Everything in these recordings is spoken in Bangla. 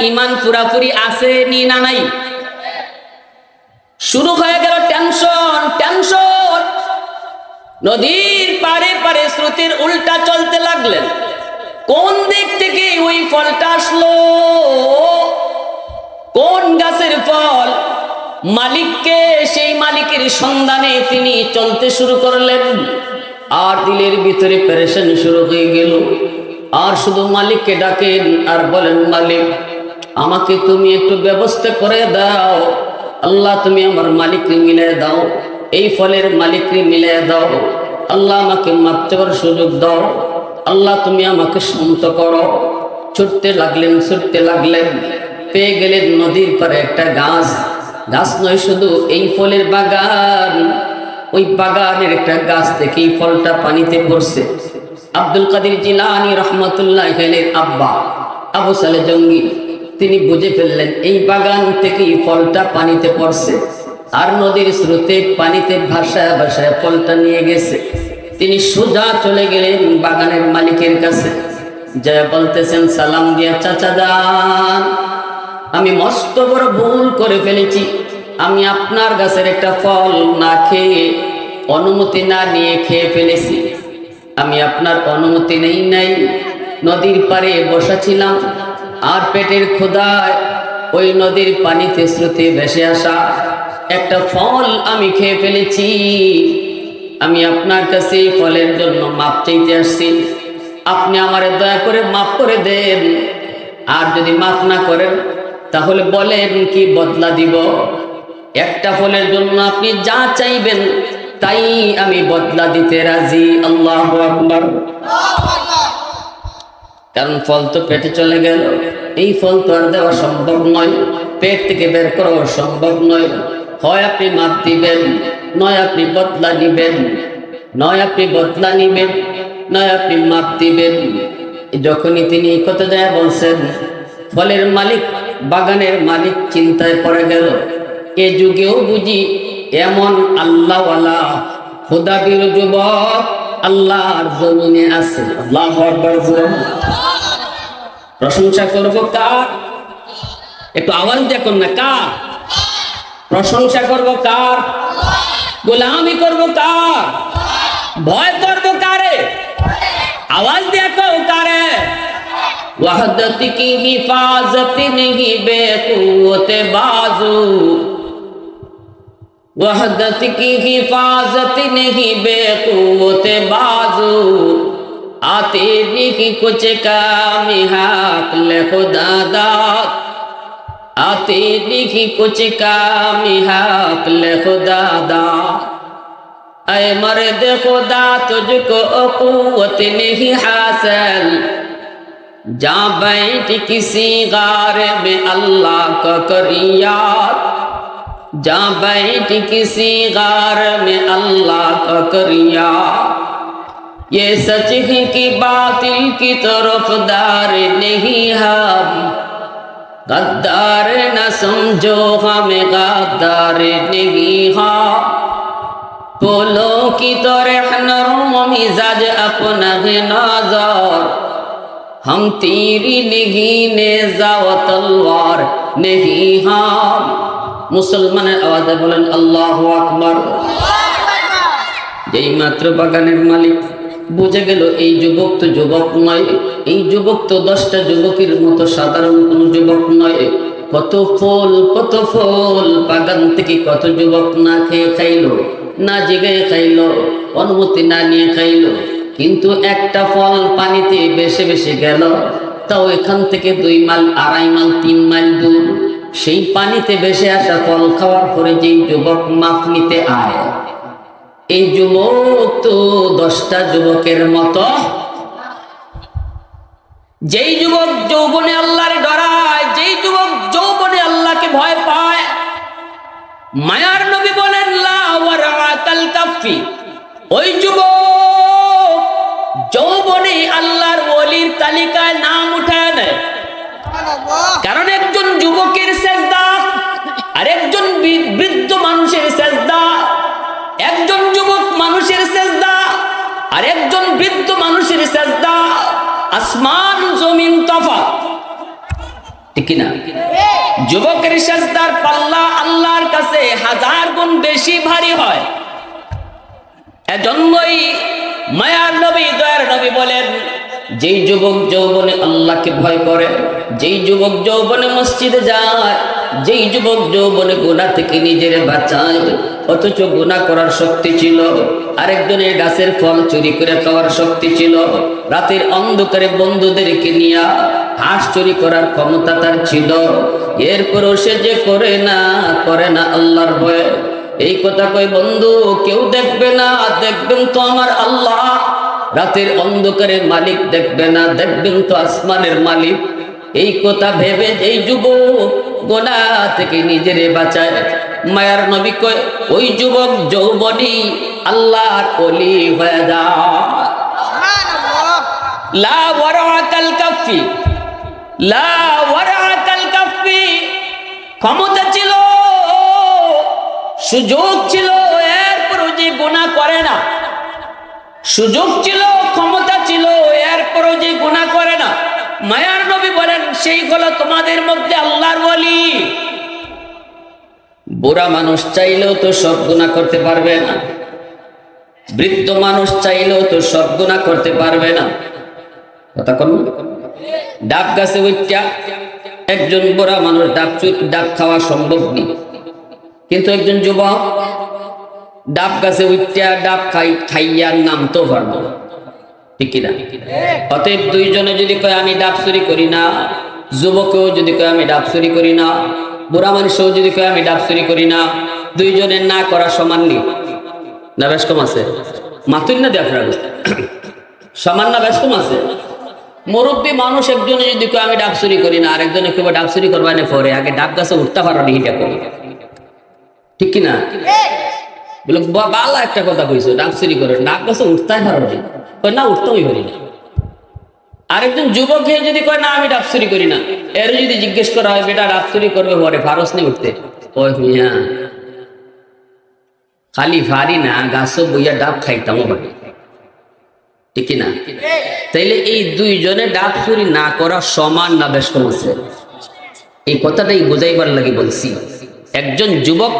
ইমান পুরাপুরি আছে নি না নাই? শুরু হয়ে গেল টেনশন টেনশন। নদীর পারে পারে স্রোতের উল্টা চলতে লাগলেন। কোন দিক থেকে ওই ফলটা আসলো? কোন গাছের ফল? মালিককে সেই মালিকের সন্ধানে তিনি চলতে শুরু করলেন। আর দিলের ভিতরে প্যারেশান শুরু হয়ে গেল। আর শুধু মালিককে ডাকেন আর বলেন, মালিক আমাকে তুমি একটু ব্যবস্থা করে দাও। আল্লাহ, তুমি আমার মালিককে মিলিয়ে দাও। এই ফলের মালিককে মিলিয়ে দাও। আল্লাহ আমাকে চাওয়ার সুযোগ দাও। আল্লাহ, তুমি আমাকে শান্ত করো। ছুটতে লাগলেন ছুটতে লাগলেন। পেয়ে গেলেন নদীর পারে একটা গাছ। গাছ নয়, শুধু এই ফলের বাগান। ওই বাগানের একটা গাছ থেকে এই ফলটা পানিতে পড়ছে আব্দুল কাদের জিলানি রহমতুল্লাহ আব্বা, আবু সালে জঙ্গি। তিনি বুঝে ফেললেন, এই বাগান থেকে এই ফলটা পানিতে পড়ছে আর নদীর স্রোতে পানিতে ভাসায় ভাসায় ফলটা নিয়ে গেছে। তিনি সোজা চলে গেলেন বাগানের মালিকের কাছে। যা বলতেছেন, সালাম দিয়া চাচা দান, আমি মস্ত বড় ভুল করে ফেলেছি। আমি আপনার গাছের একটা ফল না খেয়ে অনুমতি না নিয়ে খেয়ে ফেলেছি। আমি আপনার অনুমতি নেই নাই। নদীর পাড়ে বসা ছিলাম আর পেটের ক্ষুধায় ওই নদীর পানিতে স্রোতে ভেসে আসা একটা ফল আমি খেয়ে ফেলেছি। আমি আপনার কাছে এই ফলের জন্য মাপ চাইতে আসছি। আপনি আমার দয়া করে মাফ করে দেন। আর যদি মাফ না করেন, তাহলে বলেন কি বদলা দিব। একটা ফলের জন্য আপনি যা চাইবেন, তাই আমি বদলা দিতে রাজি। আল্লাহ আকবার। কারণ ফল তো পেটে চলে গেল। এই ফল তো আর দেওয়া সম্ভব নয়। পেট থেকে বের করা সম্ভব নয়। হয় আপনি মাপ দিবেন, নয় আপনি বদলা নিবেন, নয় আপনি বদলা নিবেন, নয় আপনি মাপ দিবেন। যখনই তিনি এই কথা যায় বলছেন, ফলের মালিক, বাগানের মালিক চিন্তায় পড়ে গেল। এ যুগেও বুঝি এমন আল্লাহওয়ালা, খুদাবির যুবক আল্লাহর জমিনে আছে। আল্লাহ প্রশংসা করব কার? একটু আওয়াজ দেখুন না, কার? প্রশংসা করব কার? গোলামি করব কার? ভয় করব কারে? আওয়াজ দেখো কারে? وحدت کی حفاظت نہیں بے قوت بازو وحدت کی حفاظت نہیں بے قوت بازو آتے نہیں کچھ کام حق لے خدا داد آتے نہیں کچھ کام حق لے خدا داد اے مرد خدا تجھ کو قوت نہیں حاصل جا بیٹھ کسی غار میں اللہ کا کریات जा बैठ किसी गार में अल्लाह का करिया। ये सच है कि बातिल की तरफ़ दार नहीं हम गद्दार न समझो हमें गद्दार नहीं हम फूलों की तरह नरम मिजाज अपना है नज़र। हम तेरी नहीं नेजा तलवार नहीं हम মুসলমানের আওয়াজে বলেন, আল্লাহ আকবর। যেই মাত্র বাগানের মালিক বুঝে গেল, এই যুবক তো যুবক নয়, এই যুবক তো দশটা যুবকের মতো সাধারণ কোনো যুবক নয়। কত ফল কত ফল, বাগান থেকে কত যুবক না খেয়ে খাইলো, না জেগে খাইলো, অনুমতি না নিয়ে খাইলো, কিন্তু একটা ফল পানিতে বেশি বেশি গেল, তাও এখান থেকে দুই মাইল আড়াই মাইল তিন মাইল দূর। সেই পানিতে ভেসে আসা ফল খাওয়ার পরে যেই যুবক মাফ নিতে আয়, এই যুবক তো দশটা যুবকের মতো। যেই যুবক যৌবনে আল্লাহর ডরায়, যেই যুবক যৌবনে আল্লাহকে ভয় পায়, মায়ার নবী বলেন কাফি ওই যুবক যৌবনে আল্লাহর ওলির তালিকায় নাম উঠায় নেয় কারণ একজন যুবকের সেজদা আর একজন বৃদ্ধ মানুষের সেজদা, একজন যুবক মানুষের সেজদা আর একজন বৃদ্ধ মানুষের সেজদা, আসমান জমিন কিনা? যুবকের সাজদার পাল্লা আল্লাহর কাছে হাজার গুণ বেশি ভারী হয়। এজন্যই মায়ার নবী, দয়ার নবী বলেন যেই যুবক যৌবনে আল্লাহকে ভয় করে, যেই যুবক যৌবনে মসজিদে যায়, যেই যুবক যৌবনে গোনা থেকে নিজের বাঁচায়, অথচ গুনাহ করার শক্তি ছিল। আরেকজনের গাছের ফল চুরি করে খাওয়ার শক্তি ছিল। রাতের অন্ধকারে বন্ধুদেরকে নিয়ে হাঁস চুরি করার ক্ষমতা তার ছিল। এরপরও সে যে করে না করে না আল্লাহর ভয়ে। এই কথা কই বন্ধু, কেউ দেখবে না, দেখবেন তো আমার আল্লাহ। রাতের অন্ধকারে মালিক দেখবে না দেখবেন তো আসমানের মালিক। এই কথা ভেবে এই যুবক গোনা থেকে নিজেরে বাঁচায়। মায়ার নবী কয় ওই যুবক যৌবনী আল্লাহর অলি হয়ে যায় লা কাফি লা কাফি ক্ষমতা ছিল সুযোগ ছিল এরপরও যে গুনাহ করে না। সুযোগ ছিল, ক্ষমতা ছিল, এরপরও যে গুণা করে না। মায়ার নবী বলেন, সেই হলো তোমাদের মধ্যে আল্লাহর ওয়ালি বুড়া মানুষ চাইলেও তো সব গুনাহ করতে পারবে না। বৃদ্ধ মানুষ চাইলেও তো সব গুনাহ করতে পারবে না। কথা কোন। ডাব গাছে উঠা, একজন বুড়া মানুষ ডাব ডাব খাওয়া সম্ভব নেই। কিন্তু একজন যুবক ডাব গাছে উঠা ডাব খাই খাইয়ার নাম তো পারব না। ঠিক কিনা? অতএব দুইজনে যদি কয়, আমি ডাব চুরি করি না, যুবকেও যদি কয়, আমি ডাব চুরি করি না, বুড়া মানুষও যদি কয়, আমি ডাব চুরি করি না দুইজনের না করা সমান নেই। না বেশ কম আছে? মাতুর না দিয়ে আপনার সমান না বেশ কম আছে? মুরব্বী মানুষ একজনে যদি কয়, আমি ডাব চুরি করি না, আরেকজনে কেউ ডাব চুরি করবা না পরে, আগে ডাব গাছে উঠতে পারো নি, এটা করি। ঠিক কিনা? বলে বালা একটা কথা কইছো ডাব চুরি করে। ডাব গাছে উঠতেই পারো নি। কয়, না, উঠতেই পারি না। আরেকজন যুবক হয়ে যদি কয়, না, আমি ডাব চুরি করি না। এর যদি জিজ্ঞেস করা হয়, বেটা ডাব চুরি করবে পরে, ফারস নেই উঠতে? ওই মিয়া, খালি ফারি না, গাছও বইয়া ডাব খাইতাম পারি। ঠিক না? তাইলে এই দুইজনে ডাব চুরি না করা সমান না বেশ কম আছে? এই কথাটাই বোঝাইবার লাগে বলছি। একজন যুবক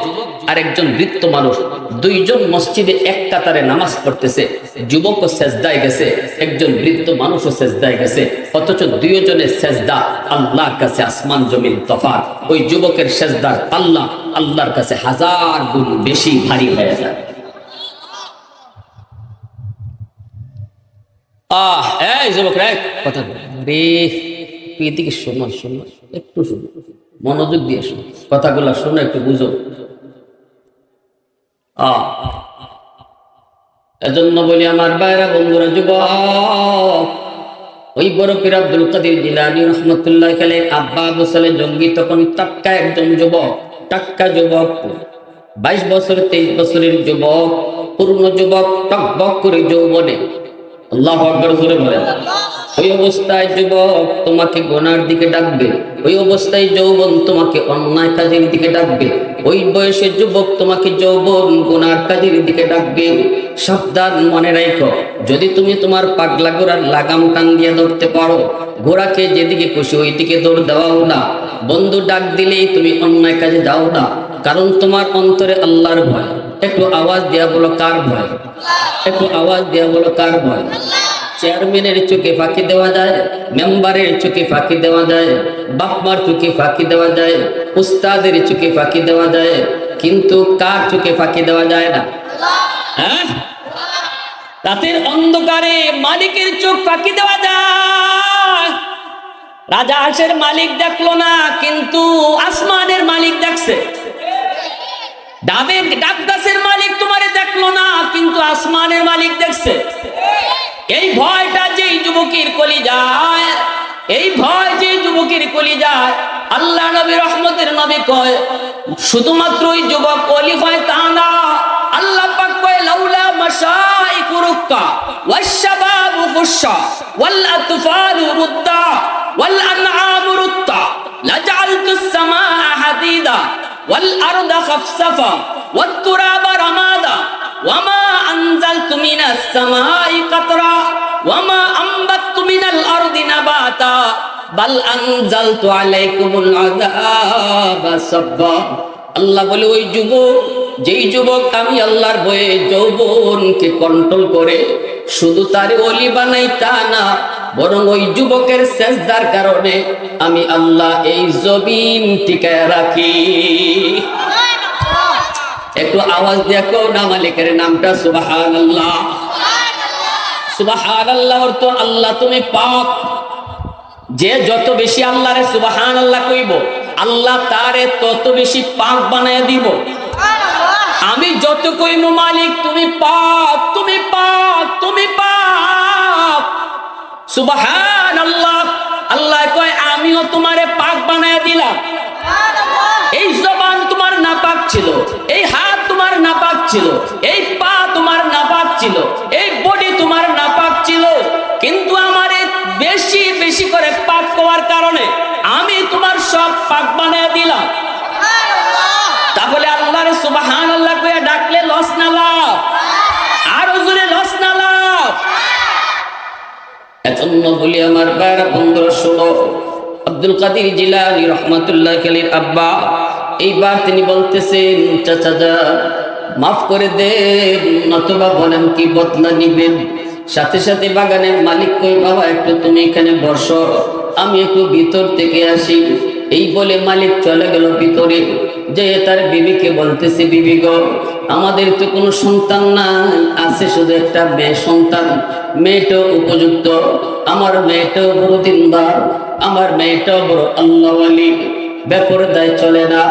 আর একজন বৃত্ত মানুষ, দুইজন মসজিদে এক কাতারে নামাজ পড়তেছে। যুবকও সেজদায় গেছে, একজন বৃত্ত মানুষও সেজদায় গেছে, অথচ দুইজনের সেজদা, আল্লাহর কাছে আসমান জমিন তফাৎ। ওই যুবকের সেজদার আল্লাহ আল্লাহর কাছে হাজার গুণ বেশি ভারী হয়ে যায়। আহ, এই যুবক রে কথা। রে তুই এদিকে শোনো শোনো, একটু শোনো। মনোযোগ দিয়ে শোনো। কথাগুলো শোনো, একটু বুঝো। আহ এজন্য বলি আমার বাইরা বন্ধুরা, যুবক, ওই বড় পীর আব্দুল কাদির জিলানি রহমতুল্লাহ খেলে আব্বা আবু সালে জঙ্গি তখন টাক্কা একজন যুবক টাক্কা যুবক, বাইশ বছর, তেইশ বছরের যুবক পূর্ণ যুবক, টকবক করে যৌবনে। আল্লাহ আকবর বলেন। ওই অবস্থায় যুবক তোমাকে গোনার দিকে ডাকবে। ওই অবস্থায় যৌবন তোমাকে অন্যায় কাজের দিকে ডাকবে। ওই বয়সের যুবক তোমাকে যৌবন গোনার কাজের দিকে ডাকবে। সাবধান মনে রাখো যদি তুমি তোমার পাগলা ঘোড়ার লাগাম টান দিয়ে ধরতে পারো ঘোড়াকে যেদিকে খুশি ওই দিকে দৌড় দেওয়াও না। বন্ধু ডাক দিলেই তুমি অন্যায় কাজে যাও না, কারণ তোমার অন্তরে আল্লাহর ভয়। একটু আওয়াজ দেওয়া বলো কার ভয়? একটু আওয়াজ দেওয়া বলো কার ভয়? চেয়ারম্যানের চোখে ফাঁকি দেওয়া যায়, মেম্বারের চোখে ফাঁকি দেওয়া যায়, বাপমার চোখে ফাঁকি দেওয়া যায়, উস্তাদের চোখে ফাঁকি দেওয়া যায়, কিন্তু কার চোখে ফাঁকি দেওয়া যায় না? হ্যাঁ? রাতের অন্ধকারে মালিকের চোখ ফাঁকি দেওয়া যায়। রাজা হাঁসের মালিক দেখল না, কিন্তু আসমানের মালিক দেখছে। ডাবের ডাব গাছের মালিক তোমারে দেখল না, কিন্তু আসমানের মালিক দেখছে। এই ভয়টা যে যুবকের কলি যায় এই ভয় যে যুবকের কলি যায় আল্লাহ নবী রহমতের নবী কয়, শুধুমাত্র ওই যুবক কলি হয় তা না, আল্লাহ পাক কয়, লাউলা মাশাইকু ওয়ামা তুমি না তুমি না আল্লাহ বলে, ওই যুবক, যেই যুবক আমি বয়ে যৌবনকে কন্ট্রোল করে, শুধু তার অলি বানাই তা না, বরং ওই যুবকের শেষদার কারণে আমি আল্লাহ এই জমিন টিকায় রাখি। একটু আওয়াজ দেখো না মালিকের নামটা সুবাহান আল্লাহ সুবাহান আল্লাহ অর্থ আল্লাহ তুমি পাক। যে যত বেশি আল্লাহরে সুবাহান আল্লাহ কইব আল্লাহ তারে তত বেশি পাক বানায় দিব। আমি যত কইব মালিক তুমি পাক তুমি পাক তুমি পাক। সুবাহান আল্লাহ আল্লাহ কয় আমিও তোমারে পাক বানায় দিলাম। এই তোমার নাপাক ছিল। এই হাত তোমার নাপাক ছিল। এই পা তোমার নাপাক ছিল। এই বডি তোমার নাপাক ছিল। কিন্তু আমার বেশি বেশি করে পাক হওয়ার কারণে আমি তোমার সব পাক বানিয়ে দিলাম। তাহলে সুবাহান আল্লাহ ডাকলে লস না লাভ। আর জোরে লস না লাভ। এজন্য বলি আমার আব্দুল কাদির জিলানি রহমাতুল্লাহ আব্বা এইবার তিনি বলতেছেন চাচা যা মাফ করে দেন, নতুবা বলেন কি বদলা নিবেন। সাথে সাথে বাগানের মালিক কই, বাবা, একটু তুমি এখানে বসো, আমি একটু ভিতর থেকে আসি। এই বলে মালিক চলে গেল ভিতরে। যে তার বিবিকে বলতেছে, বিবি গো, আমাদের তো কোনো সন্তান নাই, আছে শুধু একটা মেয়ে সন্তান। মেয়েটাও উপযুক্ত, আমার মেয়েটাও বড় দিনদার আমার মেয়েটাও বড় আল্লাহওয়ালি। বেপরদায় চলে না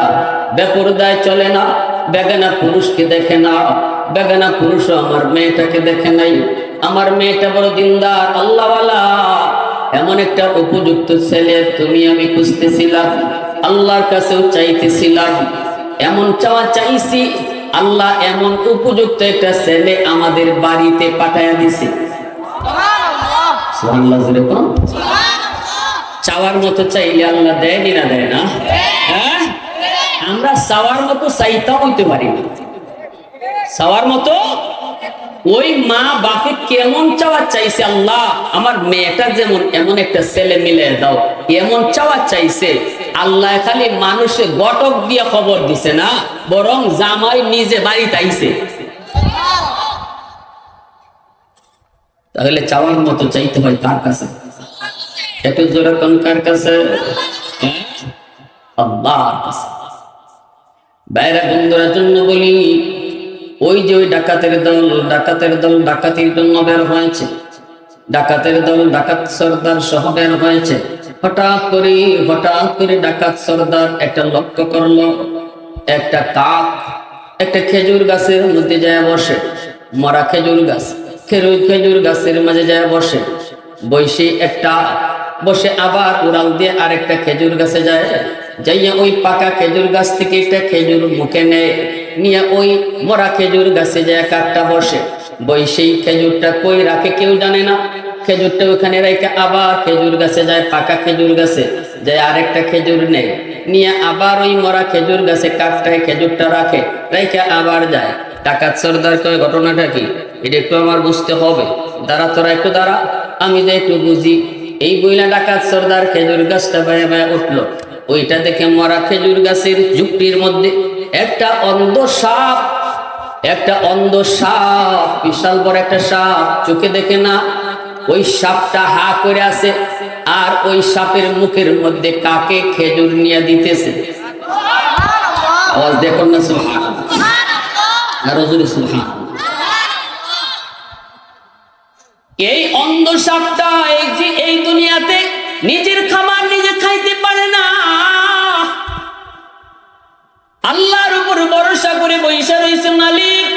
বেপরদায় চলে না বেগানা পুরুষকে দেখে না বেগানা পুরুষও আমার মেয়েটাকে দেখে নাই। আমার মেয়েটা বড় দিনদার আল্লাহওয়ালা। এমন একটা উপযুক্ত ছেলে তুমি আমি খুঁজতেছিলাম আল্লাহর কাছেও চাইতেছিলাম। এমন চাওয়া চাইছি আল্লাহ এমন উপযুক্ত একটা ছেলে আমাদের বাড়িতে পাঠাইয়া দিছে। সুবহানাল্লাহ? চাওয়ার মতো চাইলে আল্লাহ দেয়নি না দেয় না? হ্যাঁ? আমরা চাওয়ার মতো চাইতাম হইতে পারি না। চাওয়ার মতো? ওই মা বাপে কেমন চাওয়া চাইছে আল্লাহ? আমার মেয়েটা যেমন এমন একটা ছেলে মিলে দাও, এমন চাওয়া চাইছে। আল্লাহ খালি মানুষে গটক দিয়ে খবর দিছে না, বরং জামাই নিজে বাড়িতে আইছে। তাহলে চাওয়ার মতো চাইতে হয় কার কাছে? একটু জোরে কোন কার কাছে? হ্যাঁ? আল্লাহর কাছে। বাইরে বন্ধুরা, জন্য বলি, ওই যে ওই ডাকাতের দল ডাকাতের দল ডাকাতির জন্য বের হয়েছে। ডাকাতের দল ডাকাত সর্দার সহ বের হয়েছে। হঠাৎ করে হঠাৎ করে ডাকাত সর্দার একটা লক্ষ্য করল, একটা কাক, একটা খেজুর গাছের মধ্যে যায় বসে। মরা খেজুর গাছ খেজুর খেজুর গাছের মাঝে যায় বসে। বসে একটা বসে আবার উড়াল দিয়ে আরেকটা খেজুর গাছে যায়, যাইয়া ওই পাকা খেজুর গাছ থেকে একটা খেজুর মুখে নেয়, নিয়ে ওই মরা খেজুর গাছে যায় কাকটা বসে। বই সেই খেজুরটা কই রাখে কেউ জানে না। খেজুরটা ওখানে রেখে আবার খেজুর গাছে যায়, পাকা খেজুর গাছে যায়, আরেকটা খেজুর নেয়, নিয়ে আবার ওই মরা খেজুর গাছে কাকটায় খেজুরটা রাখে, রেখে আবার যায়। টাকার সর্দার কয়, ঘটনাটা কি? এটা একটু আমার বুঝতে হবে। দাঁড়া তোরা, একটু দাঁড়া। আমি যে একটু বুঝি এই বইলা ডাকাত সর্দার খেজুর গাছটা বায়া বায়া উঠল। ওইটা দেখে মরা খেজুর গাছের যুক্তির মধ্যে একটা অন্ধ সাপ, একটা অন্ধ সাপ, বিশাল বড় একটা সাপ, চোখে দেখে না। ওই সাপটা হা করে আছে আর ওই সাপের মুখের মধ্যে কাকে খেজুর নিয়ে দিতেছে? আওয়াজ দেখুন না সুবহান আরও জোরে সুবহান এই অন্ধ সাপটা এই যে এই দুনিয়াতে নিজের খাবার নিজে খাইতে পারে না। আল্লাহর উপর ভরসা করে বৈশা রয়েছে মালিক।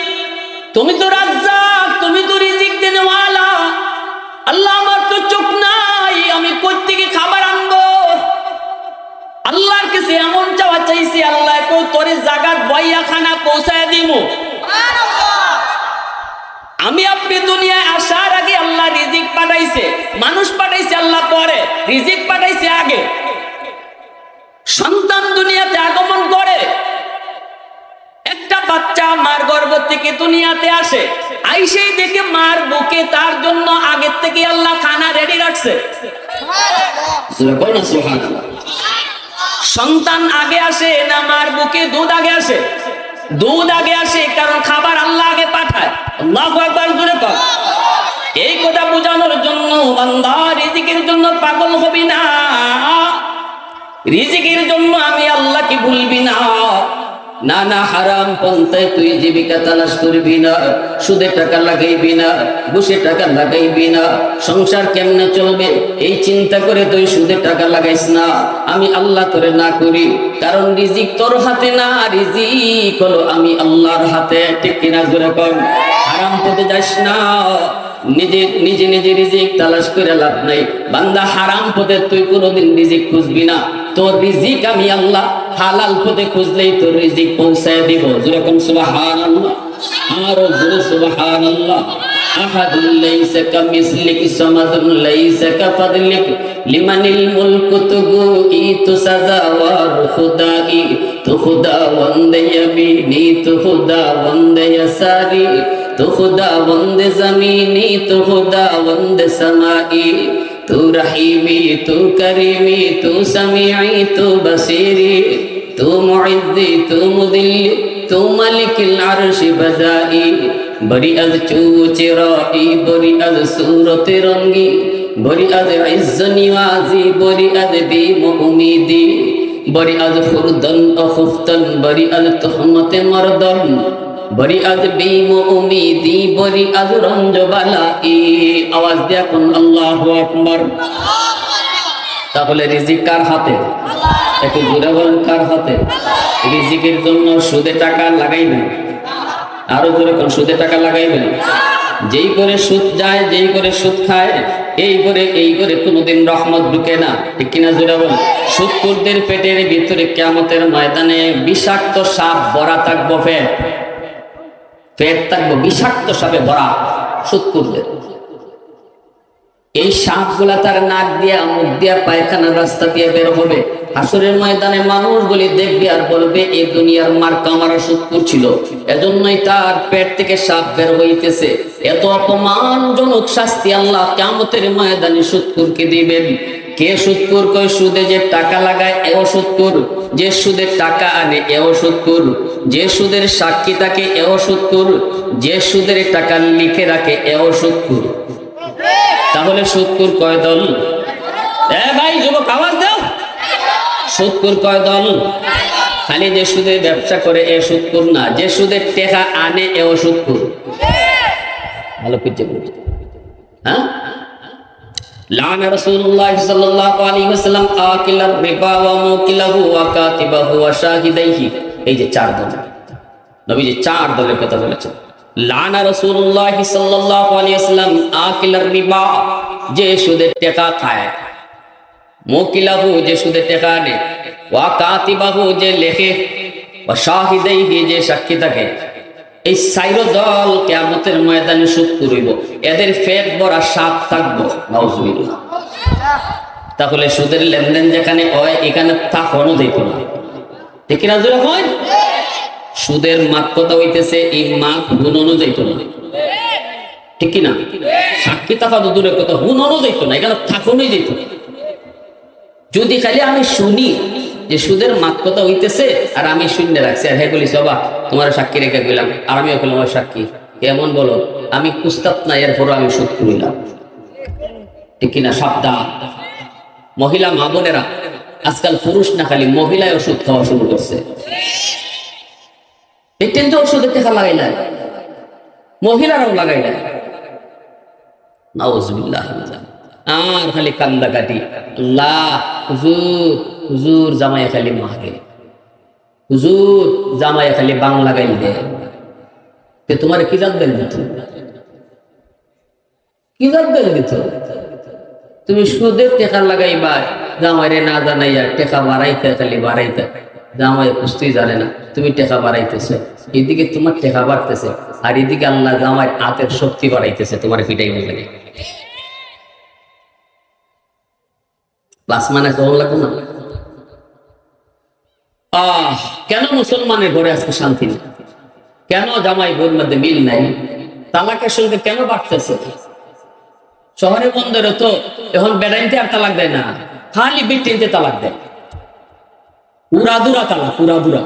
তুমি তো রাজ্জাক, তুমি তো রিজিক দেনেওয়ালা। আল্লাহ আমার তো চোখ নাই, আমি কোত্থেকে খাবার আনব? আল্লাহর কাছে এমন চাওয়া চাইছি, আল্লাহ তোরে জাগাত বইয়া খানা পৌঁছায় দিমু। আমি আপনি দুনিয়ায় আসার আগে আল্লাহ রিজিক পাঠাইছে মানুষ পাঠাইছে আল্লাহ পরে রিজিক পাঠাইছে আগে। সন্তান দুনিয়াতে আগমন করে। একটা বাচ্চা মার গর্ভ থেকে দুনিয়াতে আসে? আইসেই দেখে মার বুকে তার জন্য আগের থেকে আল্লাহ খানা রেডি রাখছে। সন্তান আগে আসে না মার বুকে দুধ আগে আসে? দুধ আগে আসে, কারণ খাবার আল্লাহ আগে পাঠায়। আল্লাহ একবার কর। এই কথা বোঝানোর জন্য জন্য পাগল হবি না। রিজিকের জন্য আমি আল্লাহকে ভুলবি না। না না, হারাম পন্থায় তুই জীবিকা তালাশ করবি না, সুদে টাকা লাগাইবি না বসে টাকা লাগাইবি না, সংসার কেমনে চলবে এই চিন্তা করে তুই সুদে টাকা লাগাইস না, আমি আল্লাহ তোরে না করি, কারণ রিজিক তোর হাতে না, রিজিক হলো আমি আল্লাহর হাতে, ঠিক কিনা জোরে কর হারাম পথে যাস না, নিজে নিজে নিজে রিজিক তালাশ করে লাভ নাই, বান্দা হারাম পথে তুই কোনোদিন রিজিক খুঁজবি না, তোর রিজিক আমি আল্লাহ হালাল পথে খুঁজলেই তোর রিজিক পৌঁছায় দিব যেরকম সুবহানাল্লাহ আরো জোরে সুবহানাল্লাহ أحد ليس كمثلك صمد ليس كفضلك لمن الملك تقوي تسزاوار خدائي تو خدا وند يميني تو خدا وند يساري تو خدا وند زميني تو خدا وند سمائي तू रहीमी तू करीमी तू समीई तू बसीरी तू मुइद्दी तू मुदिल्ली तू मलिक अर्श बदाई बड़ी अज चूच राई बड़ी अज सूरत रंगी बड़ी अज इज्ज निवाजी बड़ी अज बीम उम्मीदी बड़ी अज खुर्दन अखुफ्तन बड़ी अज तहमत मर्दन বড়ি আজ বিম উমিদি বড়ি আজ আওয়াজ দিয়া কোন আল্লাহু আকবার। তাহলে রিজিক কার হাতে? একটু জোরে বলেন, কার হাতে? রিজিকের জন্য সুদে টাকা লাগাইবেন। আরও জোরে কোন, সুদে টাকা লাগাইবেন? যেই করে সুদ যায়, যেই করে সুদ খায়, এই করে এই করে কোনোদিন রহমত ঢুকে না। ঠিক কিনা জোরে বল সুদকুরদের পেটের ভিতরে কেমতের ময়দানে বিষাক্ত সাপ ভরা থাকব পেট পেট থাকব বিষাক্ত সাপে ভরা সুদকুরদের এই সাপগুলা তার নাক দিয়া, মুখ দিয়া, পায়খানার রাস্তা দিয়ে বের হবে। হাসরের ময়দানে মানুষ মানুষগুলি দেখবে আর বলবে এই দুনিয়ার মার কামারা সুদ করছিল এজন্যই তার পেট থেকে সাপ বের হইতেছে। এত অপমানজনক শাস্তি আল্লাহ কামতের ময়দানে সুদকুরকে দিবেন। কে সুদকুর কয় সুদে যে টাকা লাগায় এও সুদকুর যে সুদের টাকা আনে এও সুদকুর যে সুদের সাক্ষী থাকে এও সুদকুর যে সুদের টাকা লিখে রাখে এও সুদকুর তাহলে সুদকুর কয় দল? এ ভাই, যুবক, আওয়াজ দাও। সুদকুর কয় দল? খালি যে সুদে ব্যবসা করে, এ সুদকুর না। যে সুদের টেকা আনে এও সুদকুর ভালো বলছে হ্যাঁ? লানা রাসূলুল্লাহ সাল্লাল্লাহু আলাইহি ওয়াসাল্লাম আকিলার রিবা ওয়া মুকিলাহু ওয়া কাতিবাহু ওয়া শাহিদাইহি। এই যে চার দল নবী যে চার দলের কথা বলেছেন। লানা রাসূলুল্লাহ সাল্লাল্লাহু আলাইহি ওয়াসাল্লাম আকিলার রিবা, যে সুদের টাকা খায়। মুকিলাহু যে সুদের টাকা আনে ওয়া কাতিবাহু যে লেখে। ওয়া শাহিদাইহি যে সাক্ষী থাকে। এই সাইর দল কেয়ামতের ময়দানে সুদ করিব এদের ফেট ভরা সাপ থাকব। তাহলে সুদের লেনদেন যেখানে হয়, এখানে তখনও দেখব না। ঠিক না জোরে হয় সুদের মাপ কথা হইতেছে এই মাপ গুণনও যাইত না। ঠিক না সাক্ষী থাকা তো দূরের কথা গুণনও যাইত না, এখানে থাকুনই যেত না। যদি খালি আমি শুনি যে সুদের মাত কথা হইতেছে, আর আমি শূন্য রাখছি। আর হ্যাঁ বলিস বাবা, তোমার সাক্ষী রেখে গেলাম, আর আমিও বললাম আমার সাক্ষী। কেমন বলো? আমি কুস্তাত না এরপরও আমি সুদ করিলাম। ঠিক কিনা? সাবধান। মহিলা মা বোনেরা, আজকাল পুরুষ না, খালি মহিলায় ওষুধ খাওয়া শুরু করছে। দেখতেন তো ওষুধের টাকা লাগাই নাই। মহিলারাও লাগাই নাই। নাউজুবিল্লাহ। আর খালি কান্দা কাটি আল্লাহ, হুজুর হুজুর জামাই খালি মারে হুজুর জামাই খালি বাংলা গাইল। দে তে তোমার কি জাত গাইল দিত? কি জাত গাইল দিত? তুমি সুদের টেকা লাগাইবা, জামাইরে না জানাইয়া টেকা বাড়াইতে, খালি বাড়াইতে। জামাই কুস্তুই জানে না, তুমি টেকা বাড়াইতেছে। এদিকে তোমার টেকা বাড়তেছে, আর এদিকে আল্লাহ জামাই হাতের শক্তি বাড়াইতেছে, তোমার ফিটাই বলবে বাস মানে না? আহ, কেন মুসলমানের ঘরে আজকে শান্তি নেই? কেন জামাই বোর মধ্যে মিল নাই? তালাকের সঙ্গে কেন বাড়তেছে? শহরে বন্দরে তো এখন বেড়াইতে আর তালাক দেয় না, খালি বিটিনতে তালাক দেয়। উড়াদুরা তালাক উড়াদুরা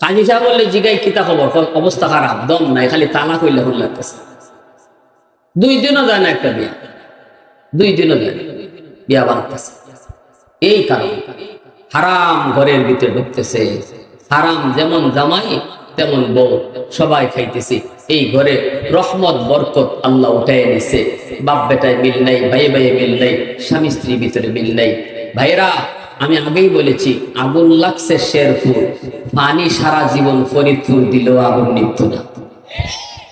কাজী সাহেব বললে জিগাই কিতা খবর? অবস্থা খারাপ, দম নাই, খালি তালাক হইলে হল লাগতেছে। দুই দিনও যায় না একটা বিয়া। দুই দিনও যায় বিয়া বাঁধতেছে এই কারণে। হারাম ঘরের ভিতরে ঢুকতেছে। হারাম যেমন জামাই, তেমন বউ। সবাই খাইতেছে। এই ঘরে রহমত, বরকত আল্লাহ উঠাই নিছে। বাপ বেটায় মিল নাই, ভাই ভাইয়ে মিল নাই, স্বামী স্ত্রীর ভিতরে মিল নাই। ভাইরা আমি আগেই বলেছি, আগুন লাগছে শেরপুর পানি সারা জীবন ফরিদপুর দিলেও আগুন নিভত না।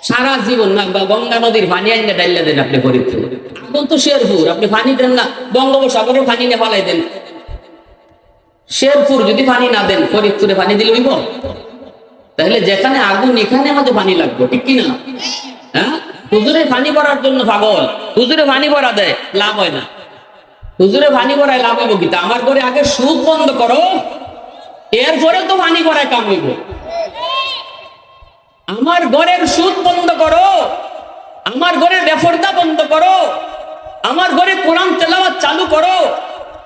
সারা জীবন না গঙ্গা নদীর পানি আনলে ডাইলা দেন আপনি ফরিদপুর আগুন তো শেরপুর আপনি পানি দেন না। বঙ্গোপসাগরের পানি নিয়ে ফালাই দেন। শেরপুর যদি পানি না দেন, ফরিদপুরে পানি দিলে হইব? তাহলে যেখানে আগুন, এখানে আমাদের পানি লাগবে, ঠিক কি না হ্যাঁ? হুজুরে পানি ভরার জন্য পাগল। হুজুরে পানি ভরা দেয়, লাভ হয় না। হুজুরে পানি ভরায় লাভ হইব কিন্তু আমার ঘরে আগে সুদ বন্ধ করো, এরপরে তো পানি ভরায় কাম হইব। আমার ঘরের সুদ বন্ধ করো, আমার ঘরের বেফরদা বন্ধ করো, আমার ঘরে কোরআন তেলাওয়াত চালু করো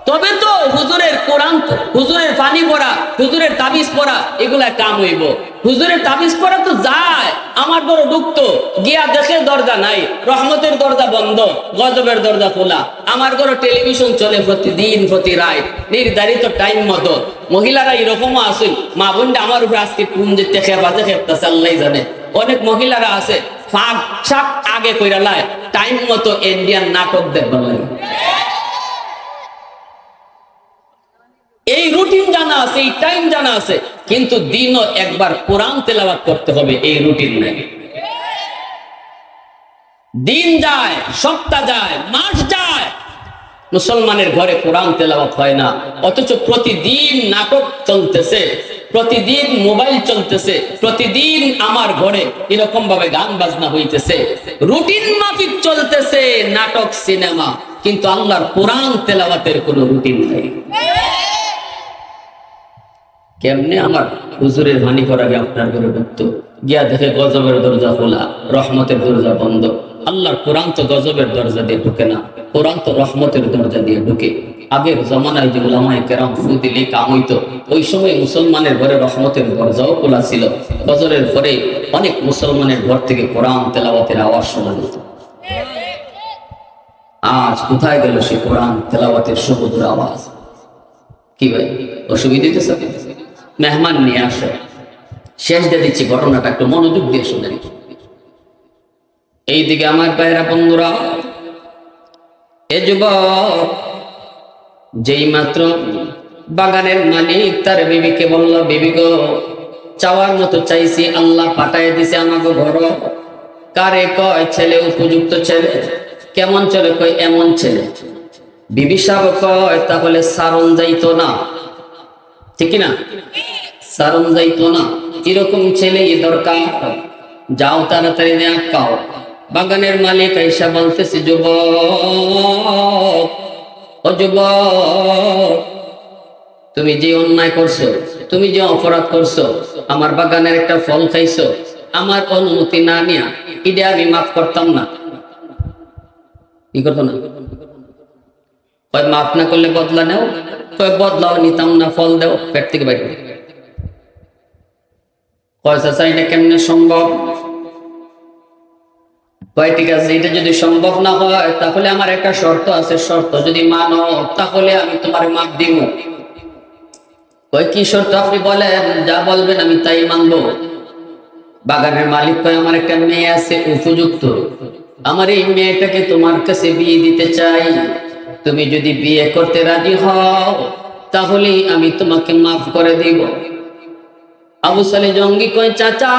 তবে তো হুজুরের কোরআন হুজুরের পানি পড়া, হুজুরের তাবিজ পড়া, এগুলা কাম হইব। হুজুরের তাবিজ পড়া তো যায়, আমার ঘরে ঢুকতো গিয়া দেখে দরজা নাই, রহমতের দরজা বন্ধ, গজবের দরজা খোলা। আমার ঘরে টেলিভিশন চলে প্রতিদিন, প্রতি রায় নির্ধারিত টাইম মতো। মহিলারা এরকমও আসুন, মা বোনটা আমার উপরে আজকে কোন যে টেকে বাজে খেপতেছে আল্লাহ জানে। অনেক মহিলারা আছে, ফাঁক, শাক আগে কইরা লায় টাইম মতো ইন্ডিয়ান নাটক দেখবার লাগে এই রুটিন জানা আছে, এই টাইম জানা আছে, কিন্তু দিনও একবার কোরআন তেলাওয়াত করতে হবে, এই রুটিন নাই। দিন যায়, সপ্তাহ যায়, মাস যায়, মুসলমানের ঘরে কোরআন তেলাওয়াত হয় না। অথচ প্রতিদিন নাটক চলতেছে, প্রতিদিন মোবাইল চলতেছে, প্রতিদিন আমার ঘরে এরকম ভাবে গান বাজনা হইতেছে। রুটিন মাফিক চলতেছে, নাটক, সিনেমা, কিন্তু আল্লাহর কোরআন তেলাওয়াতের কোনো রুটিন নেই। কেমনে আমার হুজুরের হানি করার আগে আপনার ঘরে ঢুকতো? গিয়া দেখে গজবের দরজা খোলা, রহমতের দরজা বন্ধ। আল্লাহর কোরআন তো গজবের দরজা দিয়ে ঢুকে না, কোরআন তো রহমতের দরজা দিয়ে ঢুকে। আগের জমানায় যে উলামায় কেরাম ফু দিলে কাম ওই সময় মুসলমানের ঘরে রহমতের দরজাও খোলা ছিল। গজরের পরে অনেক মুসলমানের ঘর থেকে কোরআন তেলাওয়াতের আওয়াজ শোনা যেত। আজ কোথায় গেল সে কোরআন তেলাওয়াতের সুমধুর আওয়াজ? কি ভাই, অসুবিধা মেহমান নিয়ে আসো। শেষ দিয়ে দিচ্ছি, ঘটনাটা একটু মনোযোগ দিয়ে শুনেন এইদিকে আমার পায়রা বন্ধুরা, এ যুবক, যেই মাত্র বাগানের মালিক, তার বিবিকে বলল, বিবি গো, চাওয়ার মতো চাইছি, আল্লাহ পাঠায় দিছে আমাকে ঘর। কারে কয় ছেলে, উপযুক্ত ছেলে? কেমন ছেলে কয়, এমন ছেলে? বিবি সাহেব কয়, তাহলে সারণ যাইতো না। ঠিক না? সারণ যাইতো না। এরকম ছেলে দরকার। যাও তাড়াতাড়ি দেয়া কাও বাগানের মালিক আইসা বলতেছে, যুবক, ও যুবক, তুমি যে অন্যায় করছ, তুমি যে অপরাধ করছ, আমার বাগানের একটা ফল খাইছো, আমার অনুমতি না নিয়া এটা আমি মাফ করতাম না। কি করতো না? মাফ না করলে বদলা নেও। কয় বদলাও নিতাম না, ফল দেও, পেট থেকে বাইরে কয় চাচা, এটা কেমনে সম্ভব? কয়, ঠিক আছে, এটা যদি সম্ভব না হয়, তাহলে আমার একটা শর্ত আছে, শর্ত যদি মানো, তাহলে আমি তোমার মাপ দিব। কয়, কি শর্ত? আপনি বলেন, যা বলবেন আমি তাই মানবো। বাগানের মালিক কয়, আমার একটা মেয়ে আছে, উপযুক্ত। আমার এই মেয়েটাকে তোমার কাছে বিয়ে দিতে চাই। তুমি যদি বিয়ে করতে রাজি হও, তাহলেই আমি তোমাকে মাফ করে দিব। আবু সালে জঙ্গি কয়, চাচা,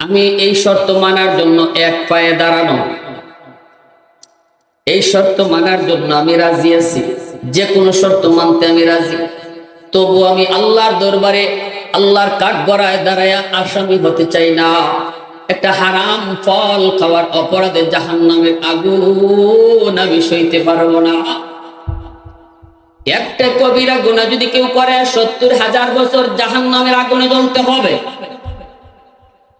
আমি এই শর্ত মানার জন্য এক পায়ে দাঁড়ানো। এই শর্ত মানার জন্য আমি রাজি আছি। যে কোনো শর্ত মানতে আমি রাজি। তবু আমি আল্লাহর দরবারে, আল্লাহর কাঠ গড়ায় দাঁড়ায় আসামি হতে চাই না। একটা হারাম ফল খাওয়ার অপরাধে জাহান নামের আগুন আমি সইতে পারব না। একটা কবিরা গুণা যদি কেউ করে, সত্তর হাজার বছর জাহান নামের আগুনে জ্বলতে হবে।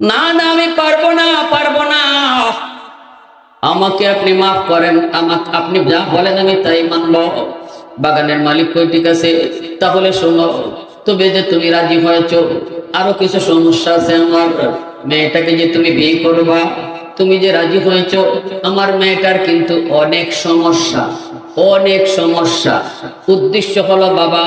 না না, আমি পারব না পারব না। আমাকে আপনি মাফ করেন, আমাকে আপনি যা বলেন আমি তাই মানব। বাগানের মালিক কই, ঠিক আছে? তাহলে শোনো, তবে যে তুমি রাজি হয়েছ, আরও কিছু সমস্যা আছে আমার। মেয়েটাকে যে তুমি বিয়ে করবা, তুমি যে রাজি হয়েছ, আমার মেয়েটার কিন্তু অনেক সমস্যা অনেক সমস্যা। উদ্দেশ্য হলো, বাবা,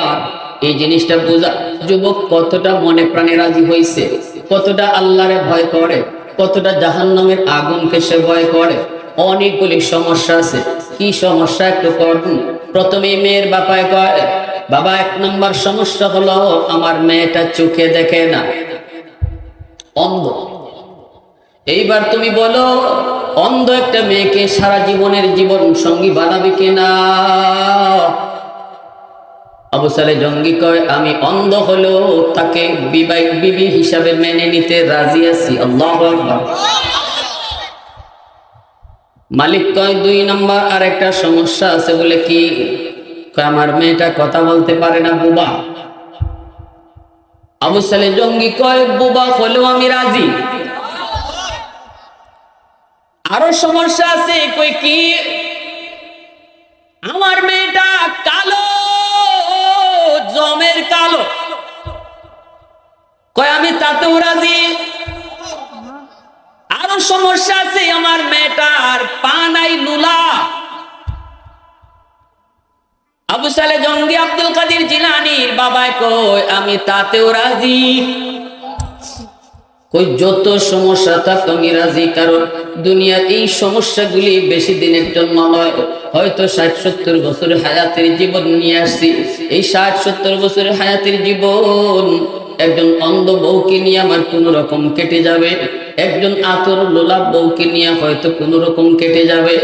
এই জিনিসটা বোঝা, যুবক কতটা মনে প্রাণে রাজি হয়েছে, কতটা আল্লাহরে ভয় করে, কতটা জাহান্নামের আগুনকে সে ভয় করে। অনেকগুলি সমস্যা আছে। কি সমস্যা একটু করুন। প্রথমে মেয়ের বাপায় কয়, বাবা, এক নম্বর সমস্যা হলো, আমার মেয়েটা চোখে দেখে না। অন্ধ। এইবার তুমি বলো, অন্ধ একটা মেয়েকে সারা জীবনের জীবন সঙ্গী বানাবে কিনা আবু সালে জঙ্গি কয়, আমি অন্ধ হলেও তাকে বিবাহিত বিবি হিসাবে মেনে নিতে রাজি আছি। আল্লাহ মালিক কয়, দুই নম্বর আর একটা সমস্যা আছে বলে কি? আমার মেয়েটা কথা বলতে পারে না বুবা। আবু সালে জঙ্গি কয়, বুবা হলেও আমি রাজি। আরও সমস্যা আছে, কই কি? আমার মেয়েটা কালো, জমের কালো। কয়, আমি তাতেও রাজি? আরও সমস্যা আছে, আমার মেয়েটার পা নাই লুলা সালে জঙ্গি আব্দুল কাদির জিলানির বাবায় কই আমি তাতেও রাজি। কই, যত সমস্যা তা আমি রাজি, কারণ দুনিয়ার এই সমস্যাগুলি বেশি দিনের জন্য নয়। হয়তো ষাট সত্তর বছরের হায়াতের জীবন নিয়ে আসছি। এই ষাট সত্তর বছরের হায়াতের জীবন একজন অন্ধ বউকে নিয়ে আমার কোন রকম কেটে যাবে। একজন আতর লোলা বউকে নিয়ে হয়তো কোন রকম কেটে যাবে।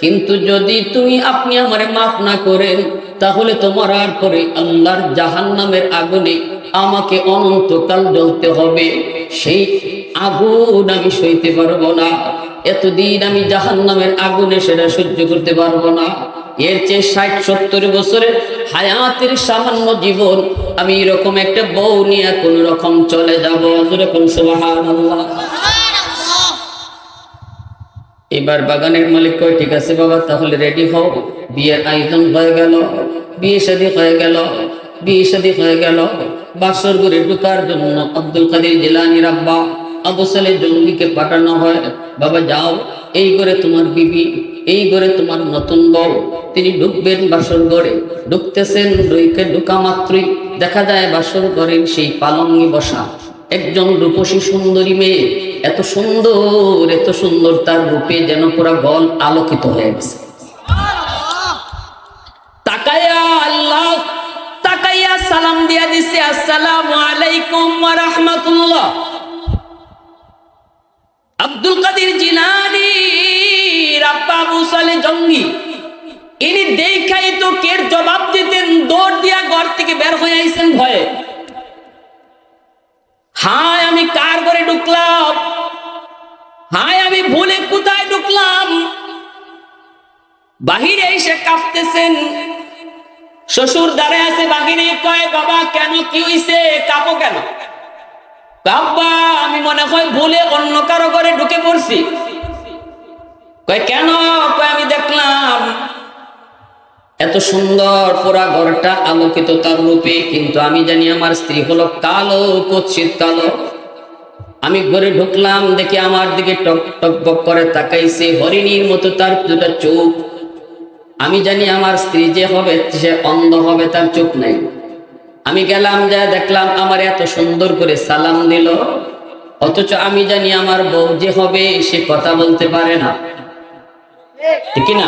কিন্তু যদি তুমি আপনি আমার মাফ না করেন, তাহলে তোমার আর পরে আল্লাহর জাহান্নামের আগুনে আমাকে অনন্তকাল জ্বলতে হবে। সেই আগুন আমি সইতে পারব না। এতদিন আমি জাহান্নামের আগুনে সেটা সহ্য করতে পারব না। এর চেয়ে ষাট সত্তর বছরের হায়াতের সামান্য জীবন, আমি এরকম একটা বউ নিয়ে কোন রকম চলে যাব। এবার বাগানের মালিক কয়, ঠিক আছে বাবা, তাহলে রেডি হও। বিয়ের আয়োজন হয়ে গেল, বিয়ে শাদী হয়ে গেল, বিয়ে শাদী হয়ে গেল। বাসর ঘরে ঢুকার জন্য আব্দুল কাদের জিলানির আব্বা আবু সালে জঙ্গিকে পাঠানো হয়। বাবা, যাও, এই করে তোমার বিবি। এই ঘরে তোমার নতুন বউ। তিনি ঢুকবেন বাসর ঘরে। ঢুকতেছেন রইকে ঢুকা মাত্রই। দেখা যায় বাসর ঘরের সেই পালঙ্গি বসা। একজন রূপসী সুন্দরী মেয়ে। এত সুন্দর এত সুন্দর তার রূপে যেন পুরা গল আলোকিত হয়ে গেছে। তাকায়া আল্লাহ তাকাইয়া সালাম দিয়া দিছে, আসসালামু আলাইকুম ওয়া রাহমাতুল্লাহ। আব্দুল কাদের জিলানি বাহিরে এসে কাঁপতেছেন। শ্বশুর দাঁড়ায় আছে বাহিরে, কয়, বাবা, কেন কি হইছে? কাঁপো কেন? বাবা, আমি মনে হয় ভুলে অন্য কারও ঘরে ঢুকে পড়ছি। কয়, কেন? আমি দেখলাম এত সুন্দর পুরা ঘরটা আলোকিত তার রূপে, কিন্তু আমি জানি আমার স্ত্রী হলো কালো, কুৎসিত কালো। আমি ঘরে ঢুকলাম, দেখি আমার দিকে টক টক বক করে তাকাইছে হরিণীর মতো তার দুটা চোখ। আমি জানি আমার স্ত্রী যে হবে, সে অন্ধ হবে, তার চোখ নেই। আমি গেলাম যা দেখলাম আমার এত সুন্দর করে সালাম দিল। অথচ আমি জানি আমার বউ যে হবে, সে কথা বলতে পারে না। ঠিক কিনা